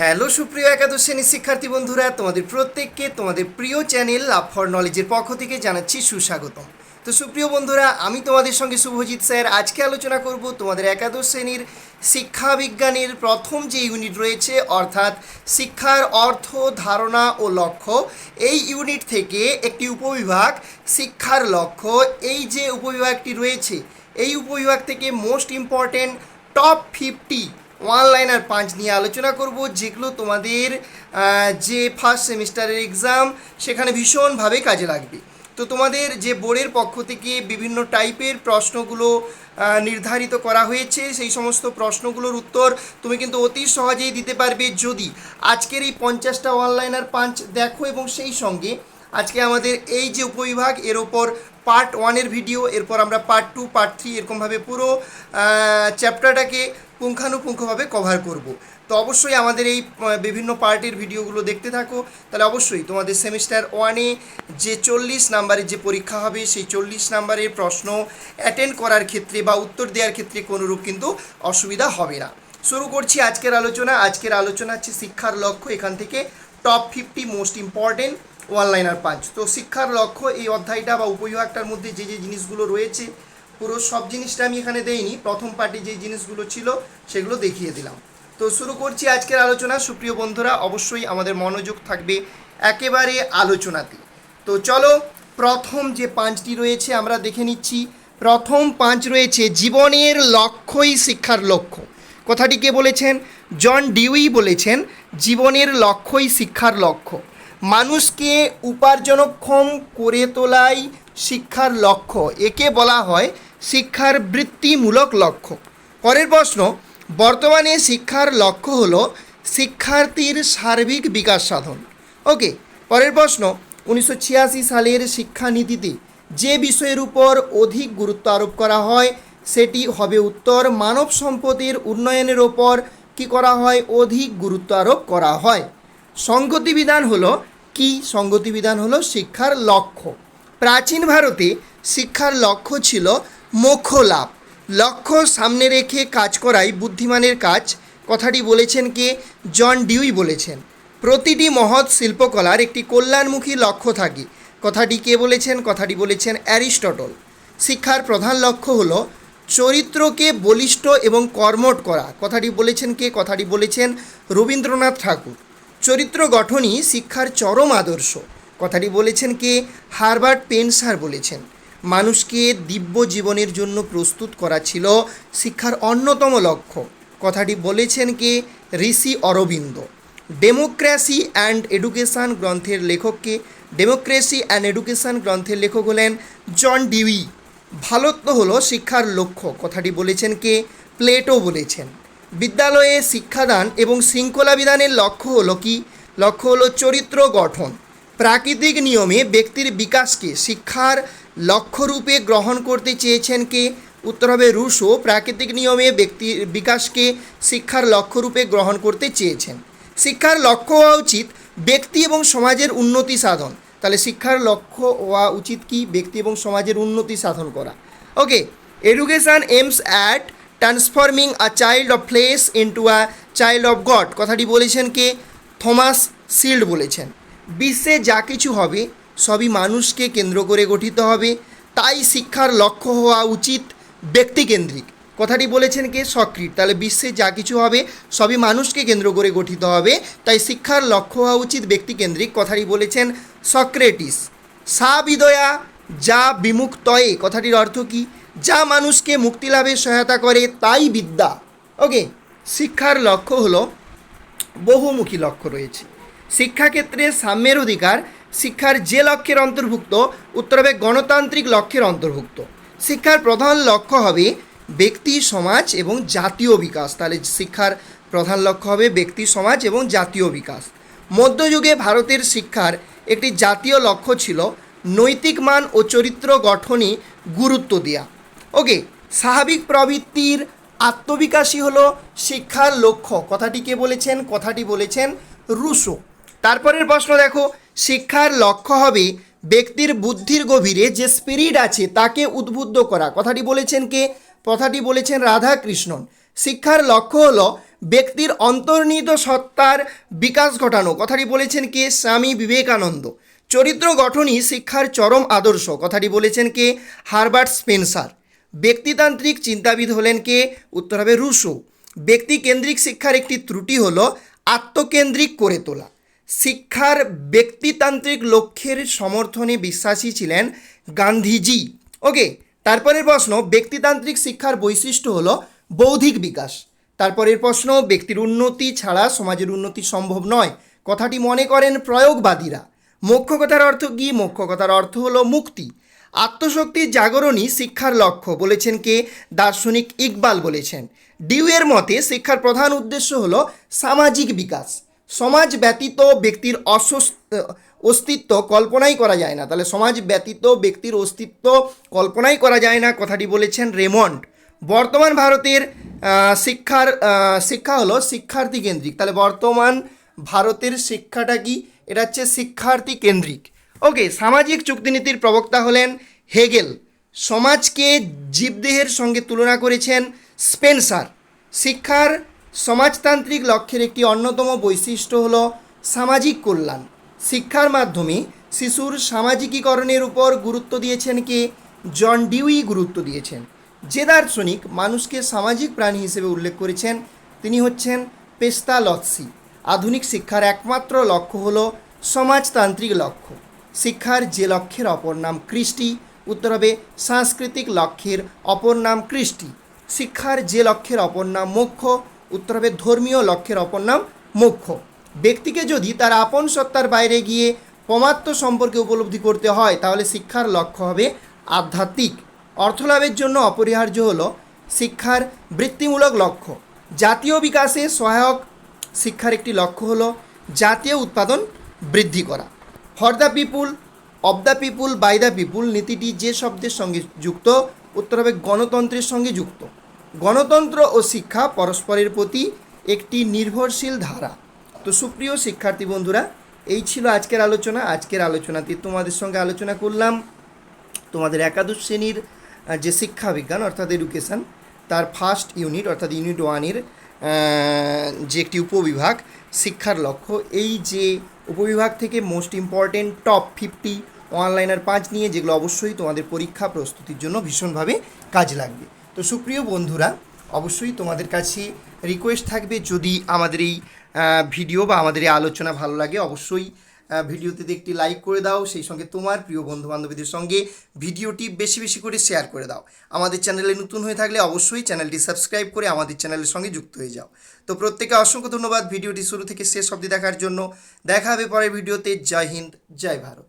Hello সুপ্রিয় একাদশ শ্রেণির শিক্ষার্থী বন্ধুরা, তোমাদের প্রত্যেককে তোমাদের প্রিয় চ্যানেল লাভ ফর নলেজের পক্ষ থেকে জানাচ্ছি সুস্বাগতম। তো সুপ্রিয় বন্ধুরা, আমি তোমাদের সঙ্গে শুভজিৎ স্যার। আজকে আলোচনা করব তোমাদের একাদশ শ্রেণির শিক্ষা বিজ্ঞানের প্রথম যে ইউনিট রয়েছে, অর্থাৎ শিক্ষার অর্থ, ধারণা ও লক্ষ্য। এই ইউনিট থেকে একটি উপবিভাগ, শিক্ষার লক্ষ্য। এই যে উপবিভাগটি রয়েছে, এই উপবিভাগ থেকে most important top fifty one liner পাঁচ নিয়ে আলোচনা করব, যেগুলো তোমাদের যে ফার্স্ট সেমিস্টারের এক্সাম সেখানে ভীষণভাবে কাজে লাগবে। তো তোমাদের যে বোর্ডের পক্ষ থেকে বিভিন্ন টাইপের প্রশ্নগুলো নির্ধারিত করা হয়েছে, সেই সমস্ত প্রশ্নগুলোর উত্তর তুমি কিন্তু অতি সহজেই দিতে পারবে যদি আজকের এই পঞ্চাশটা অনলাইনার পাঁচ দেখো এবং সেই সঙ্গে আজকে আমাদের এই যে উপবিভাগ, এর ওপর পার্ট ওয়ানের ভিডিও এরপর আমরা পার্ট টু পার্ট থ্রি এরকমভাবে পুরো চ্যাপ্টারটাকে পুঙ্খানুপুঙ্খভাবে কভার করব। তো অবশ্যই আমাদের এই বিভিন্ন পার্টের ভিডিওগুলো দেখতে থাকো। তাহলে অবশ্যই তোমাদের সেমিস্টার ওয়ানে যে চল্লিশ নাম্বারের যে পরীক্ষা হবে, সেই চল্লিশ নাম্বারের প্রশ্ন অ্যাটেন্ড করার ক্ষেত্রে বা উত্তর দেওয়ার ক্ষেত্রে কোনোরূপ কিন্তু অসুবিধা হবে না। শুরু করছি আজকের আলোচনা। আজকের আলোচনা হচ্ছে শিক্ষার লক্ষ্য এখান থেকে top fifty most important one liner পাঁচ। তো শিক্ষার লক্ষ্য এই অধ্যায়টা বা উপবিভাগটার মধ্যে যে যে জিনিসগুলো রয়েছে পুরো সব জিনিসটা আমি এখানে দেইনি। প্রথম পার্টি যে জিনিসগুলো ছিল, সেগুলো দেখিয়ে দিলাম। তো শুরু করছি আজকের আলোচনা। সুপ্রিয় বন্ধুরা, অবশ্যই আমাদের মনোযোগ থাকবে একেবারে আলোচনাতে। তো চলো, প্রথম যে পাঁচটি রয়েছে আমরা দেখে নিচ্ছি। প্রথম পাঁচ রয়েছে, জীবনের লক্ষ্যই শিক্ষার লক্ষ্য। কথাটি কে বলেছেন? জন ডিউই বলেছেন, জীবনের লক্ষ্যই শিক্ষার লক্ষ্য। মানুষকে উপার্জনক্ষম করে তোলাই শিক্ষার লক্ষ্য। একে বলা হয় শিক্ষার বৃত্তিমূলক লক্ষ্য। পরের প্রশ্ন, বর্তমানে শিক্ষার লক্ষ্য হল শিক্ষার্থীর সার্বিক বিকাশ সাধন। ওকে পরের প্রশ্ন, উনিশশো ছিয়াশি সালের শিক্ষানীতিতে যে বিষয়ের উপর অধিক গুরুত্ব আরোপ করা হয়, সেটি হবে উত্তর, মানব সম্পদের উন্নয়নের ওপর কি করা হয়, অধিক গুরুত্ব আরোপ করা হয়। সঙ্গতি বিধান হলো, কি সঙ্গতি বিধান হলো? শিক্ষার লক্ষ্য। প্রাচীন ভারতে শিক্ষার লক্ষ্য ছিল মোক্ষ লাভ লক্ষ্য সামনে রেখে কাজ করাই বুদ্ধিমানের কাজ, কথাটি বলেছেন কে? জন ডিউই বলেছেন। প্রতিটি মহৎ শিল্পকলার একটি কল্যাণমুখী লক্ষ্য থাকে। কথাটি কে বলেছেন? কথাটি বলেছেন অ্যারিস্টটল। শিক্ষার প্রধান লক্ষ্য হল চরিত্রকে বলিষ্ঠ এবং কর্মট করা। কথাটি বলেছেন কে? কথাটি বলেছেন রবীন্দ্রনাথ ঠাকুর। চরিত্র গঠনই শিক্ষার চরম আদর্শ। কথাটি বলেছেন কে? হারবার্ট পেনসার বলেছেন। মানুষকে দিব্য জীবনের জন্য প্রস্তুত করা ছিল শিক্ষার অন্যতম লক্ষ্য। কথাটি বলেছেন কে? Rishi Aurobindo. Democracy and education গ্রন্থের লেখককে ডেমোক্রেসি অ্যান্ড এডুকেশান গ্রন্থের লেখক হলেন জন ডিউই। ভালোত্ব হলো শিক্ষার লক্ষ্য, কথাটি বলেছেন কে? প্লেটো বলেছেন। বিদ্যালয়ে শিক্ষাদান এবং শৃঙ্খলা বিধানের লক্ষ্য হলো কি? লক্ষ্য হলো চরিত্র গঠন। প্রাকৃতিক নিয়মে ব্যক্তির বিকাশকে শিক্ষার লক্ষ্যরূপে গ্রহণ করতে চেয়েছেন কে? উত্তর হবে রুশো প্রাকৃতিক নিয়মে ব্যক্তির বিকাশকে শিক্ষার লক্ষ্যরূপে গ্রহণ করতে চেয়েছেন। শিক্ষার লক্ষ্য হওয়া উচিত ব্যক্তি এবং সমাজের উন্নতি সাধন। তাহলে শিক্ষার লক্ষ্য হওয়া উচিত কি? ব্যক্তি এবং সমাজের উন্নতি সাধন করা। Okay education aims at transforming a child of flesh into a child of God কথাটি বলেছেন কে? থমাস সিল্ড বলেছেন। বিশ্বে যা কিছু হবে সবই মানুষকে কেন্দ্র করে গঠিত হবে। তাই শিক্ষার লক্ষ্য হওয়া উচিত ব্যক্তিকেন্দ্রিক। কথাটি বলেছেন কে? সক্রিট তাহলে বিশ্বে যা কিছু হবে, সবই মানুষকে কেন্দ্র করে গঠিত হবে। তাই শিক্ষার লক্ষ্য হওয়া উচিত ব্যক্তিকেন্দ্রিক। কথাটি বলেছেন সক্রেটিস। সা বিদয়া, যা বিমুক্তয়ে। কথাটির অর্থ কি? যা মানুষকে মুক্তি লাভে সহায়তা করে, তাই বিদ্যা। ওকে, শিক্ষার লক্ষ্য হলো বহুমুখী লক্ষ্য রয়েছে। শিক্ষাক্ষেত্রে সাম্যের অধিকার শিক্ষার যে লক্ষ্যের অন্তর্ভুক্ত উত্তর হবে গণতান্ত্রিক লক্ষ্যের অন্তর্ভুক্ত। শিক্ষার প্রধান লক্ষ্য হবে ব্যক্তি, সমাজ এবং জাতীয় বিকাশ। তাহলে শিক্ষার প্রধান লক্ষ্য হবে ব্যক্তি, সমাজ এবং জাতীয় বিকাশ। মধ্যযুগে ভারতের শিক্ষার একটি জাতীয় লক্ষ্য ছিল নৈতিক মান ও চরিত্র গঠনে গুরুত্ব দেওয়া ওকে, স্বাভাবিক প্রবৃত্তির আত্মবিকাশই হলো শিক্ষার লক্ষ্য। কথাটি কে বলেছেন? কথাটি বলেছেন রুশো। তারপরের প্রশ্ন দেখো, শিক্ষার লক্ষ্য হবে ব্যক্তির বুদ্ধির গভীরে যে স্পিরিট আছে তাকে উদ্বুদ্ধ করা। কথাটি বলেছেন কে? কথাটি বলেছেন রাধাকৃষ্ণন। শিক্ষার লক্ষ্য হলো ব্যক্তির অন্তর্নিহিত সত্তার বিকাশ ঘটানো। কথাটি বলেছেন কে? স্বামী বিবেকানন্দ। চরিত্র গঠনই শিক্ষার চরম আদর্শ। কথাটি বলেছেন কে? Herbert Spencer. ব্যক্তিতান্ত্রিক চিন্তাবিদ হলেন কে? উত্তর হবে রুশো। ব্যক্তিকেন্দ্রিক শিক্ষার একটি ত্রুটি হলো আত্মকেন্দ্রিক করে তোলা। শিক্ষার ব্যক্তিতান্ত্রিক লক্ষ্যের সমর্থনে বিশ্বাসী ছিলেন গান্ধীজি। ওকে, তারপরের প্রশ্ন, ব্যক্তিতান্ত্রিক শিক্ষার বৈশিষ্ট্য হলো বৌদ্ধিক বিকাশ। তারপরের প্রশ্ন, ব্যক্তির উন্নতি ছাড়া সমাজের উন্নতি সম্ভব নয়। কথাটি মনে করেন প্রয়োগবাদীরা। মোক্ষ কথার অর্থ কি? মোক্ষ কথার অর্থ হলো মুক্তি। আত্মশক্তির জাগরণই শিক্ষার লক্ষ্য বলেছেন কে? দার্শনিক ইকবাল বলেছেন। ডিউয়ের মতে, শিক্ষার প্রধান উদ্দেশ্য হলো সামাজিক বিকাশ। সমাজ ব্যতীত ব্যক্তির অস্তিত্ব কল্পনাই করা যায় না। তাহলে সমাজ ব্যতীত ব্যক্তির অস্তিত্ব কল্পনাই করা যায় না, কথাটি বলেছেন রেমন্ড। বর্তমান ভারতের শিক্ষার শিক্ষা হলো শিক্ষার্থী কেন্দ্রিক। তাহলে বর্তমান ভারতের শিক্ষাটা কি? এটা হচ্ছে শিক্ষার্থী কেন্দ্রিক। ওকে, সামাজিক চুক্তিনীতির প্রবক্তা হলেন হেগেল। সমাজকে জীবদেহের সঙ্গে তুলনা করেছেন স্পেন্সার। শিক্ষার সমাজতান্ত্রিক লক্ষ্যের একটি অন্যতম বৈশিষ্ট্য হল সামাজিক কল্যাণ। শিক্ষার মাধ্যমে শিশুর সামাজিকীকরণের উপর গুরুত্ব দিয়েছেন কে? জন ডিউই গুরুত্ব দিয়েছেন। যে দার্শনিক মানুষকে সামাজিক প্রাণী হিসেবে উল্লেখ করেছেন, তিনি হচ্ছেন পেস্তা লৎসি। আধুনিক শিক্ষার একমাত্র লক্ষ্য হল সমাজতান্ত্রিক লক্ষ্য। শিক্ষার যে লক্ষ্যের অপর নাম কৃষ্টি, উত্তর হবে সাংস্কৃতিক লক্ষ্যের অপর নাম কৃষ্টি। শিক্ষার যে লক্ষ্যের অপর নাম মোক্ষ উত্তর হবে ধর্মীয় লক্ষ্যের অপর নাম মোক্ষ। ব্যক্তিকে যদি তার আপন সত্তার বাইরে গিয়ে পমাত্ম সম্পর্কে উপলব্ধি করতে হয়, তাহলে শিক্ষার লক্ষ্য হবে আধ্যাত্মিক। অর্থলাভের জন্য অপরিহার্য হল শিক্ষার বৃত্তিমূলক লক্ষ্য। জাতীয় বিকাশে সহায়ক শিক্ষার একটি লক্ষ্য হল জাতীয় উৎপাদন বৃদ্ধি করা। For the people of the people by the people নীতিটি যে শব্দের সঙ্গে যুক্ত, উত্তর হবে গণতন্ত্রের সঙ্গে যুক্ত। গণতন্ত্র ও শিক্ষা পরস্পরের প্রতি একটি নির্ভরশীল ধারা। তো সুপ্রিয় শিক্ষার্থী বন্ধুরা, এই ছিল আজকের আলোচনা। আজকের আলোচনাতে তোমাদের সঙ্গে আলোচনা করলাম তোমাদের একাদশ শ্রেণির যে শিক্ষা বিজ্ঞান অর্থাৎ এডুকেশন তার ফার্স্ট ইউনিট অর্থাৎ ইউনিট ওয়ানের যে একটি উপবিভাগ, শিক্ষার লক্ষ্য। এই যে উপবিভাগ থেকে most important top fifty one liner পাঁচ নিয়ে, যেগুলো অবশ্যই তোমাদের পরীক্ষা প্রস্তুতির জন্য ভীষণভাবে কাজ লাগবে। তো সুপ্রিয় বন্ধুরা, অবশ্যই তোমাদের কাছে রিকোয়েস্ট থাকবে যদি আমাদের এই ভিডিও বা আমাদের এই আলোচনা ভালো লাগে, অবশ্যই ভিডিওতে একটি লাইক করে দাও, সেই সঙ্গে তোমার প্রিয় বন্ধু বান্ধবীদের সঙ্গে ভিডিওটি বেশি বেশি করে শেয়ার করে দাও। আমাদের চ্যানেলে নতুন হয়ে থাকলে অবশ্যই চ্যানেলটি সাবস্ক্রাইব করে আমাদের চ্যানেলের সঙ্গে যুক্ত হয়ে যাও। তো প্রত্যেকে অসংখ্য ধন্যবাদ ভিডিওটি শুরু থেকে শেষ অবধি দেখার জন্য। দেখা হবে পরের ভিডিওতে জয় হিন্দ, জয় ভারত।